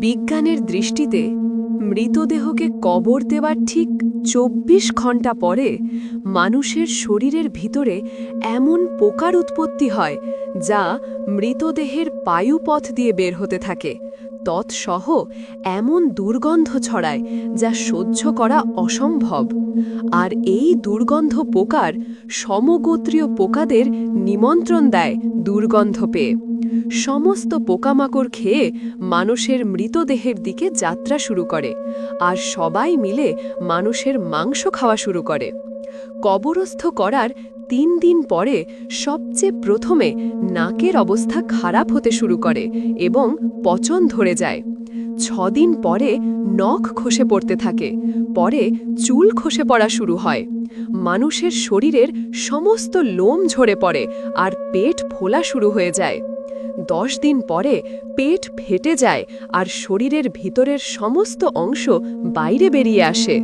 বিজ্ঞানের দৃষ্টিতে মৃতদেহকে কবর দেওয়ার ঠিক চব্বিশ ঘণ্টা পরে মানুষের শরীরের ভিতরে এমন পোকার উৎপত্তি হয় যা মৃতদেহের পায়ুপথ দিয়ে বের হতে থাকে। তৎসহ এমন দুর্গন্ধ ছড়ায় যা সহ্য করা অসম্ভব। আর এই দুর্গন্ধ পোকার সমগোত্রীয় পোকাদের নিমন্ত্রণ দেয় দুর্গন্ধ পেয়ে। সমস্ত পোকামাকড় খেয়ে মানুষের মৃতদেহের দিকে যাত্রা শুরু করে আর সবাই মিলে মানুষের মাংস খাওয়া শুরু করে। কবরস্থ করার তিন দিন পরে সবচেয়ে প্রথমে নাকের অবস্থা খারাপ হতে শুরু করে এবং পচন ধরে যায়। ছদিন পরে নখ খসে পড়তে থাকে, পরে চুল খসে পড়া শুরু হয়। মানুষের শরীরের সমস্ত লোম ঝরে পড়ে আর পেট ফোলা শুরু হয়ে যায়। দশ দিন পরে পেট ফেটে যায় আর শরীরের ভিতরের সমস্ত অংশ বাইরে বেরিয়ে আসে।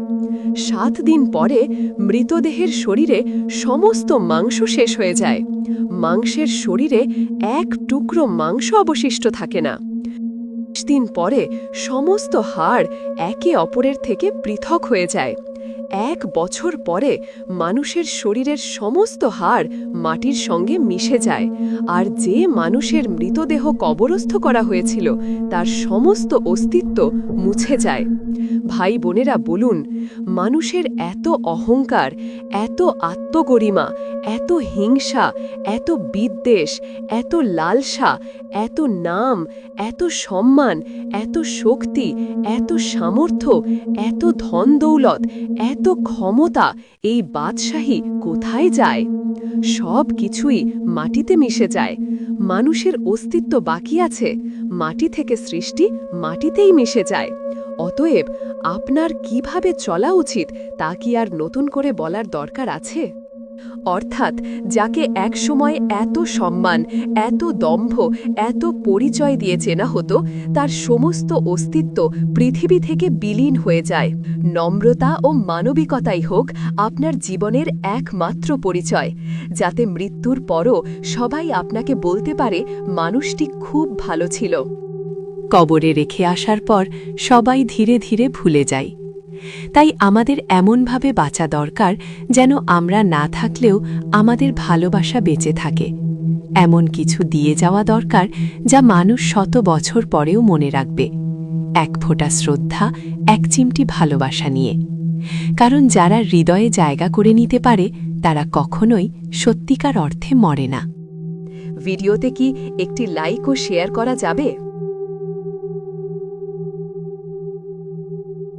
সাত দিন পরে মৃতদেহের শরীরে সমস্ত মাংস শেষ হয়ে যায়। মাংসের শরীরে এক টুকরো মাংস অবশিষ্ট থাকে না। দিন পরে সমস্ত হাড় একে অপরের থেকে পৃথক হয়ে যায়। এক বছর পরে মানুষের শরীরের সমস্ত হাড় মাটির সঙ্গে মিশে যায়। আর যে মানুষের মৃতদেহ কবরস্থ করা হয়েছিল, তার সমস্ত অস্তিত্ব মুছে যায়। ভাই বোনেরা বলুন, মানুষের এত অহংকার, এত আত্মগরিমা, এত হিংসা, এত বিদ্বেষ, এত লালসা, এত নাম, এত সম্মান, এত শক্তি, এত সামর্থ্য, এত ধন দৌলত এত ক্ষমতা এই বাদশাহী কোথায় যায়? সব কিছুই মাটিতে মিশে যায়। মানুষের অস্তিত্ব বাকি আছে। মাটি থেকে সৃষ্টি মাটিতেই মিশে যায়। অতএব আপনার কীভাবে চলা উচিত তা কি আর নতুন করে বলার দরকার আছে? অর্থাৎ যাকে একসময় এত সম্মান, এত দম্ভ, এত পরিচয় দিয়ে চেনা হতো, তার সমস্ত অস্তিত্ব পৃথিবী থেকে বিলীন হয়ে যায়। নম্রতা ও মানবিকতাই হোক আপনার জীবনের একমাত্র পরিচয়, যাতে মৃত্যুর পরও সবাই আপনাকে বলতে পারে মানুষটি খুব ভালো ছিল। কবরে রেখে আসার পর সবাই ধীরে ধীরে ভুলে যায়। তাই আমাদের এমনভাবে বাঁচা দরকার যেন আমরা না থাকলেও আমাদের ভালোবাসা বেঁচে থাকে। এমন কিছু দিয়ে যাওয়া দরকার যা মানুষ শত বছর পরেও মনে রাখবে। এক ফোঁটা শ্রদ্ধা, এক চিমটি ভালোবাসা নিয়ে। কারণ যারা হৃদয়ে জায়গা করে নিতে পারে, তারা কখনোই সত্যিকার অর্থে মরে না। ভিডিওতে কি একটি লাইক ও শেয়ার করা যাবে?